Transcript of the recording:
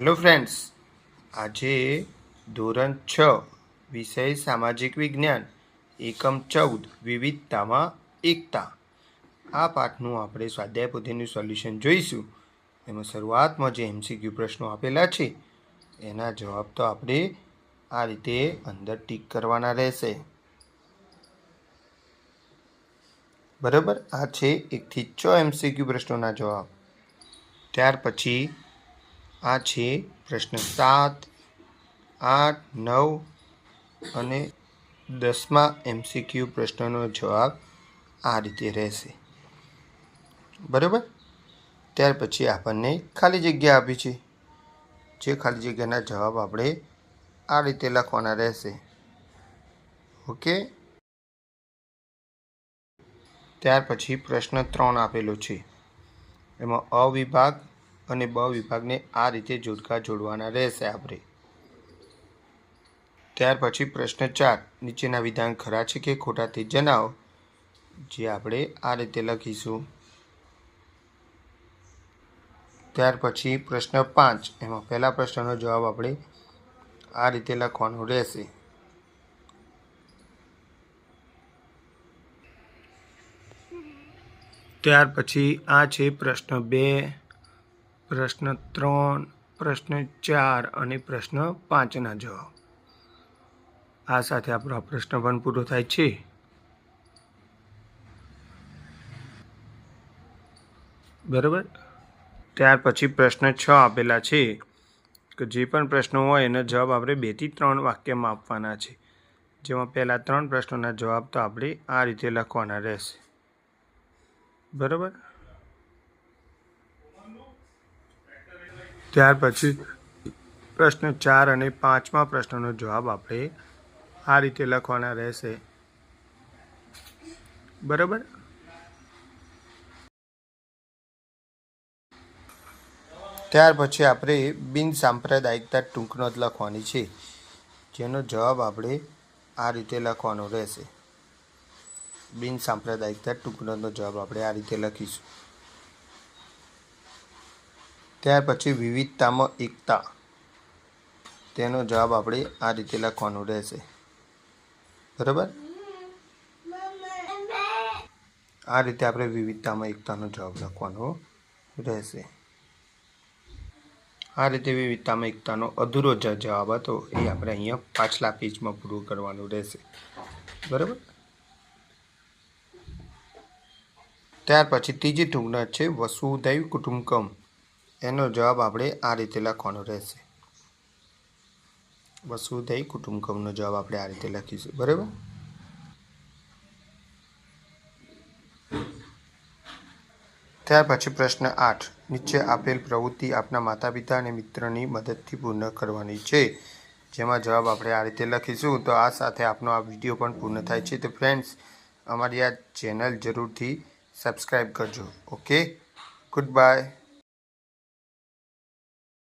Hello friends આજે ધોરણ છ, વિષય સામાજિક વિજ્ઞાન, એકમ ચૌદ, વિવિધતામાં એકતા. આ પાઠનું આપણે સ્વાધ્યાય પોતેનું સોલ્યુશન જોઈશું. એમાં શરૂઆતમાં જે એમસીક્યુ પ્રશ્નો આપેલા છે, એના જવાબ તો આપણે આ રીતે અંદર ટીક કરવાના રહેશે. બરાબર? આ છે એકથી છ એમસીક્યુ પ્રશ્નોના જવાબ. ત્યાર પછી આ છે પ્રશ્ન સાત, આઠ, નવ અને દસમા એમસીક્યુ પ્રશ્નનો જવાબ આ રીતે રહેશે. બરાબર? ત્યાર પછી આપણને ખાલી જગ્યા આપી છે. જે ખાલી જગ્યાના જવાબ આપણે આ રીતે લખવાના રહેશે. ઓકે? ત્યાર પછી પ્રશ્ન ત્રણ આપેલો છે. એમાં અ વિભાગ અને બ વિભાગને આ રીતે જોડકા જોડવાના રહેશે આપણે ત્યાર પછી પ્રશ્ન ચાર. નીચેના વિધાન ખરા છે કે ખોટા તે જણાવો. જે આપણે આ રીતે લખીશું. ત્યાર પછી પ્રશ્ન પાંચ. એમાં પહેલા પ્રશ્નનો જવાબ આપણે આ રીતે લખવાનો રહેશે. ત્યાર પછી આ છે પ્રશ્ન બે. પ્રશ્ન ત્રણ, પ્રશ્ન ચાર અને પ્રશ્ન પાંચના જવાબ. આ સાથે આપણો પ્રશ્ન પણ પૂરો થાય છે. બરાબર? ત્યાર પછી પ્રશ્ન છ આપેલા છે કે જે પણ પ્રશ્નો હોય એનો જવાબ આપણે બેથી ત્રણ વાક્યમાં આપવાના છે. જેમાં પહેલાં ત્રણ પ્રશ્નોના જવાબ તો આપણે આ રીતે લખવાના રહેશે. બરાબર? ત્યાર પછી પ્રશ્ન ચાર અને પાંચમા પ્રશ્નનો જવાબ આપણે આ રીતે લખવાના રહેશે. બરાબર? ત્યાર પછી આપણે બિન સાંપ્રદાયિકતા ટૂંકનો જ લખવાની છે, જેનો જવાબ આપણે આ રીતે લખવાનો રહેશે. બિન સાંપ્રદાયિકતા ટૂંકનોનો જવાબ આપણે આ રીતે લખીશું. ત્યાર પછી વિવિધતામાં એકતા. તેનો જવાબ આપણે આ રીતે લખવાનો રહેશે. બરાબર? આ રીતે આપણે વિવિધતામાં એકતાનો જવાબ લખવાનો રહેશે. આ રીતે વિવિધતામાં એકતાનો અધૂરો જે જવાબ હતો, એ આપણે અહીંયા પાછલા પેજમાં પૂરો કરવાનો રહેશે. બરાબર? ત્યાર પછી ત્રીજી ટૂંકના છે, વસુધૈવ કુટુંબકમ. એનો જવાબ આપણે આ રીતે લખવાનો રહેશે. વસુધૈ કુટુંબકમનો જવાબ આપણે આ રીતે લખીશું. બરાબર? ત્યાર પછી પ્રશ્ન આઠ. નીચે આપેલ પ્રવૃત્તિ આપના માતા પિતા અને મિત્રની મદદથી પૂર્ણ કરવાની છે. જેમાં જવાબ આપણે આ રીતે લખીશું. તો આ સાથે આપનો આ વીડિયો પણ પૂર્ણ થાય છે. તો ફ્રેન્ડ્સ, અમારી આ ચેનલ જરૂરથી સબસ્ક્રાઈબ કરજો. ઓકે? Good bye.